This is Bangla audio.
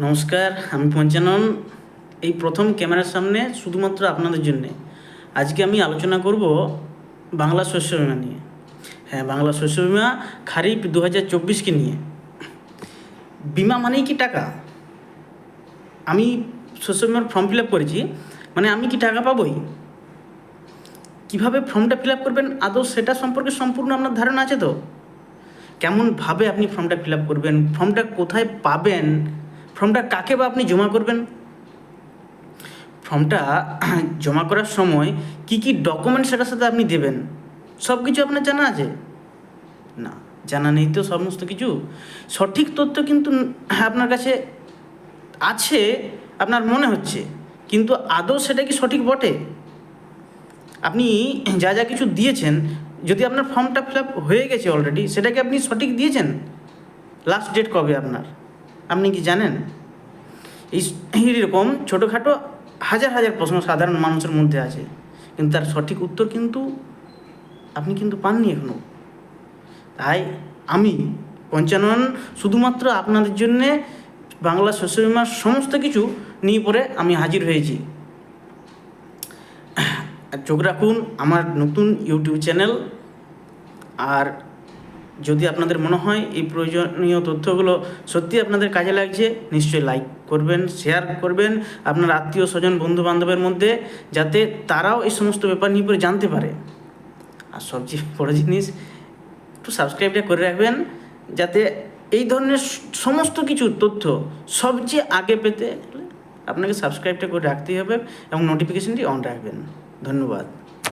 নমস্কার, আমি পঞ্চানন। এই প্রথম ক্যামেরার সামনে শুধুমাত্র আপনাদের জন্যে। আজকে আমি আলোচনা করব বাংলা শস্য বিমা নিয়ে। হ্যাঁ বাংলা শস্য বিমা খারিফ দু হাজার চব্বিশকে নিয়ে। বিমা মানেই কি টাকা? আমি শস্য বিমার ফর্ম ফিল আপ করেছি মানে আমি কি টাকা পাবোই? কীভাবে ফর্মটা ফিল আপ করবেন? আদৌ সেটা সম্পর্কে সম্পূর্ণ আপনার ধারণা আছে তো? কেমনভাবে আপনি ফর্মটা ফিল আপ করবেন? ফর্মটা কোথায় পাবেন? ফর্মটা কাকে বা আপনি জমা করবেন? ফর্মটা জমা করার সময় কি কি ডকুমেন্ট সেটার সাথে আপনি দেবেন? সব কিছু আপনার জানা আছে? না, জানা নেই তো সমস্ত কিছু। সঠিক তথ্য কিন্তু আপনার কাছে আছে, আপনার মনে হচ্ছে, কিন্তু আদৌ সেটা কি সঠিক বটে? আপনি যা যা কিছু দিয়েছেন, যদি আপনার ফর্মটা ফিল আপ হয়ে গেছে অলরেডি সেটাকে আপনি সঠিক দিয়েছেন? লাস্ট ডেট কবে আপনার? আপনি কি জানেন? এই এইরকম ছোটোখাটো হাজার হাজার প্রশ্ন সাধারণ মানুষের মধ্যে আছে। কিন্তু তার সঠিক উত্তর কিন্তু আপনি কিন্তু পাননি এখনও তাই আমি পঞ্চানন শুধুমাত্র আপনাদের জন্যে বাংলা শস্য বিমার সমস্ত কিছু নিয়ে পরে আমি হাজির হয়েছি। চোখ রাখুন আমার নতুন ইউটিউব চ্যানেল। আর যদি আপনাদের মনে হয় এই প্রয়োজনীয় তথ্যগুলো সত্যি আপনাদের কাজে লাগছে, নিশ্চয়ই লাইক করবেন শেয়ার করবেন আপনার আত্মীয় স্বজন বন্ধু বান্ধবের মধ্যে, যাতে তারাও এই সমস্ত ব্যাপার নিয়ে পরে জানতে পারে। আর সবচেয়ে বড় জিনিস, একটু সাবস্ক্রাইবটা করে রাখবেন, যাতে এই ধরনের সমস্ত কিছু তথ্য সবচেয়ে আগে পেতে আপনাকে সাবস্ক্রাইবটা করে রাখতেই হবে এবং নোটিফিকেশনটি অন রাখবেন। ধন্যবাদ।